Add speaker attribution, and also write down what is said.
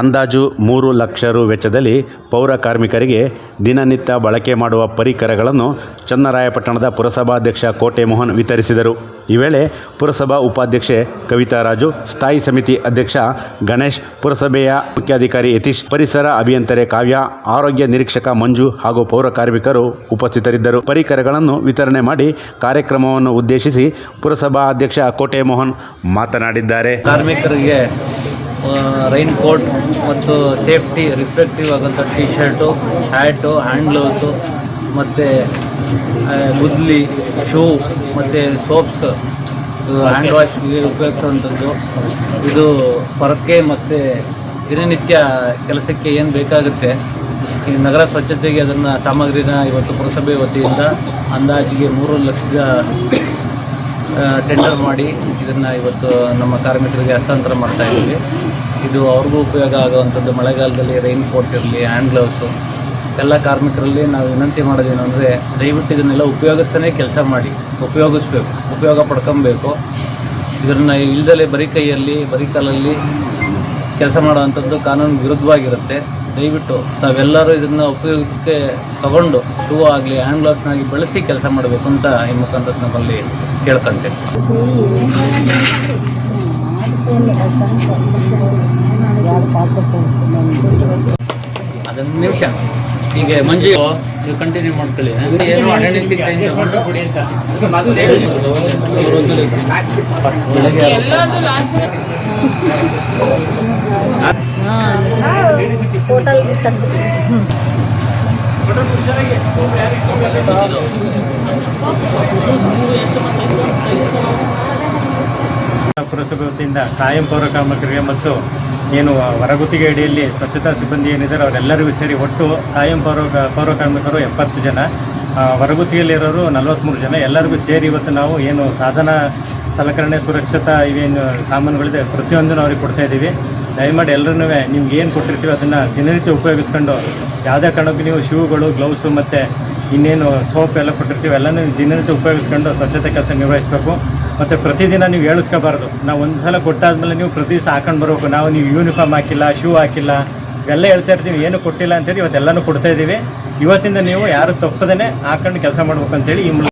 Speaker 1: ಅಂದಾಜು ಮೂರು ಲಕ್ಷ ರು ವೆಚ್ಚದಲ್ಲಿ ಪೌರ ಕಾರ್ಮಿಕರಿಗೆ ದಿನನಿತ್ಯ ಬಳಕೆ ಮಾಡುವ ಪರಿಕರಗಳನ್ನು ಚನ್ನರಾಯಪಟ್ಟಣದ ಪುರಸಭಾಧ್ಯಕ್ಷ ಕೋಟೆ ಮೋಹನ್ ವಿತರಿಸಿದರು. ಈ ವೇಳೆ ಪುರಸಭಾ ಉಪಾಧ್ಯಕ್ಷೆ ಕವಿತಾ ರಾಜು, ಸ್ಥಾಯಿ ಸಮಿತಿ ಅಧ್ಯಕ್ಷ ಗಣೇಶ್, ಪುರಸಭೆಯ ಮುಖ್ಯಾಧಿಕಾರಿ ಯತೀಶ್, ಪರಿಸರ ಅಭಿಯಂತರೆ ಕಾವ್ಯ, ಆರೋಗ್ಯ ನಿರೀಕ್ಷಕ ಮಂಜು ಹಾಗೂ ಪೌರ ಕಾರ್ಮಿಕರು ಉಪಸ್ಥಿತರಿದ್ದರು. ಪರಿಕರಗಳನ್ನು ವಿತರಣೆ ಮಾಡಿ ಕಾರ್ಯಕ್ರಮವನ್ನು ಉದ್ದೇಶಿಸಿ ಪುರಸಭಾ ಅಧ್ಯಕ್ಷ ಕೋಟೆ ಮೋಹನ್ ಮಾತನಾಡಿದ್ದಾರೆ.
Speaker 2: ಕಾರ್ಮಿಕರಿಗೆ ರೈನ್ ಕೋಟ್ ಮತ್ತು safety reflective ಆಗೋಂಥ T shirt hat hand gloves ಮತ್ತು ಗುದ್ಲಿ ಶೂ ಮತ್ತು ಸೋಪ್ಸ್ ಹ್ಯಾಂಡ್ ವಾಶ್ಗೆ ಉಪಯೋಗಿಸುವಂಥದ್ದು. ಇದು ಹೊರಕ್ಕೆ ಮತ್ತು ದಿನನಿತ್ಯ ಕೆಲಸಕ್ಕೆ ಏನು ಬೇಕಾಗುತ್ತೆ. ಈ ನಗರ ಸ್ವಚ್ಛತೆಗೆ ಅದನ್ನು ಸಾಮಗ್ರಿನ ಇವತ್ತು ಪುರಸಭೆ ವತಿಯಿಂದ ಅಂದಾಜಿಗೆ ಮೂರು ಲಕ್ಷದ ಟೆಂಡರ್ ಮಾಡಿ ಇದನ್ನು ಇವತ್ತು ನಮ್ಮ ಕಾರ್ಮಿಕರಿಗೆ ಹಸ್ತಾಂತರ ಮಾಡ್ತಾ ಇದ್ದೀವಿ. ಇದು ಅವ್ರಿಗೂ ಉಪಯೋಗ ಆಗುವಂಥದ್ದು. ಮಳೆಗಾಲದಲ್ಲಿ ರೈನ್ ಕೋಟ್ ಇರಲಿ ಹ್ಯಾಂಡ್ ಗ್ಲೌಸು ಎಲ್ಲ ಕಾರ್ಮಿಕರಲ್ಲಿ ನಾವು ವಿನಂತಿ ಮಾಡೋದೇನು ಅಂದರೆ ದಯವಿಟ್ಟು ಇದನ್ನೆಲ್ಲ ಉಪಯೋಗಿಸ್ತಾನೆ ಕೆಲಸ ಮಾಡಿ. ಉಪಯೋಗಿಸ್ಬೇಕು, ಉಪಯೋಗ ಪಡ್ಕೊಬೇಕು. ಇದನ್ನು ಇಲ್ದಲೇ ಬರೀ ಕೈಯಲ್ಲಿ, ಬರೀ ಕಾಲಲ್ಲಿ ಕೆಲಸ ಮಾಡುವಂಥದ್ದು ಕಾನೂನು ವಿರುದ್ಧವಾಗಿರುತ್ತೆ. ದಯವಿಟ್ಟು ತಾವೆಲ್ಲರೂ ಇದನ್ನು ಉಪಯೋಗಕ್ಕೆ ತಗೊಂಡು ಶೂ ಆಗಲಿ ಹ್ಯಾಂಡ್ ಗ್ಲೌಸ್ನಾಗಿ ಬಳಸಿ ಕೆಲಸ ಮಾಡಬೇಕು ಅಂತ ಈ ಮುಖಾಂತರ ನಮ್ಮಲ್ಲಿ ಕೇಳ್ಕೊಂತೇನೆ ನಿಮಿಷ. ಹೀಗೆ ಮಂಜು ನೀವು ಕಂಟಿನ್ಯೂ ಮಾಡ್ಕೊಳ್ಳಿ ಏನು
Speaker 3: ಹೋಟೆಲ್ಗೆ ತಂದು
Speaker 4: ಪುರಸಭೆ ವತಿಯಿಂದ ಕಾಯಂ ಪೌರ ಕಾರ್ಮಿಕರಿಗೆ ಮತ್ತು ಏನು ಹೊರಗುತ್ತಿಗೆ ಅಡಿಯಲ್ಲಿ ಸ್ವಚ್ಛತಾ ಸಿಬ್ಬಂದಿ ಏನಿದ್ದಾರೆ ಅವರೆಲ್ಲರಿಗೂ ಸೇರಿ ಒಟ್ಟು ಕಾಯಂ ಪೌರ ಪೌರ ಕಾರ್ಮಿಕರು ಎಪ್ಪತ್ತು ಜನ ಹೊರಗುತ್ತಿಗೆಯಲ್ಲಿರೋರು ನಲವತ್ತ್ಮೂರು ಜನ, ಎಲ್ಲರಿಗೂ ಸೇರಿ ಇವತ್ತು ನಾವು ಏನು ಸಾಧನ ಸಲಕರಣೆ, ಸುರಕ್ಷತಾ ಇವೇನು ಸಾಮಾನುಗಳಿದೆ ಪ್ರತಿಯೊಂದನ್ನು ಅವ್ರಿಗೆ ಕೊಡ್ತಾ ಇದ್ದೀವಿ. ದಯಮಾಡಿ ಎಲ್ಲರೂ ನಿಮ್ಗೆ ಏನು ಕೊಟ್ಟಿರ್ತೀವಿ ಅದನ್ನು ದಿನನಿತ್ಯ ಉಪಯೋಗಿಸ್ಕೊಂಡು, ಯಾವುದೇ ಕಾರಣಕ್ಕೂ ನೀವು ಶೂಗಳು, ಗ್ಲೌಸು ಮತ್ತು ಇನ್ನೇನು ಸೋಪ್ ಎಲ್ಲ ಕೊಟ್ಟಿರ್ತೀವಿ, ಎಲ್ಲನೂ ದಿನನಿತ್ಯ ಉಪಯೋಗಿಸ್ಕೊಂಡು ಸ್ವಚ್ಛತೆ ಕೆಲಸ ನಿರ್ವಹಿಸಬೇಕು. ಮತ್ತು ಪ್ರತಿದಿನ ನೀವು ಹೇಳಿಸ್ಕೋಬಾರ್ದು ನಾವು ಒಂದು ಸಲ ಕೊಟ್ಟಾದ್ಮೇಲೆ ನೀವು ಪ್ರತಿ ದಿವಸ ಹಾಕೊಂಡು ಬರಬೇಕು. ನಾವು ನೀವು ಯೂನಿಫಾರ್ಮ್ ಹಾಕಿಲ್ಲ ಶೂ ಹಾಕಿಲ್ಲ ಎಲ್ಲ ಹೇಳ್ತಾ ಇರ್ತೀವಿ, ಏನು ಕೊಟ್ಟಿಲ್ಲ ಅಂತೇಳಿ ಇವತ್ತೆಲ್ಲನೂ ಕೊಡ್ತಾ ಇದ್ದೀವಿ ಇವತ್ತಿಂದ ನೀವು ಯಾರು ತಪ್ಪದೇ ಹಾಕೊಂಡು ಕೆಲಸ ಮಾಡ್ಬೇಕು ಅಂತೇಳಿ ಈ ಮೂಲಕ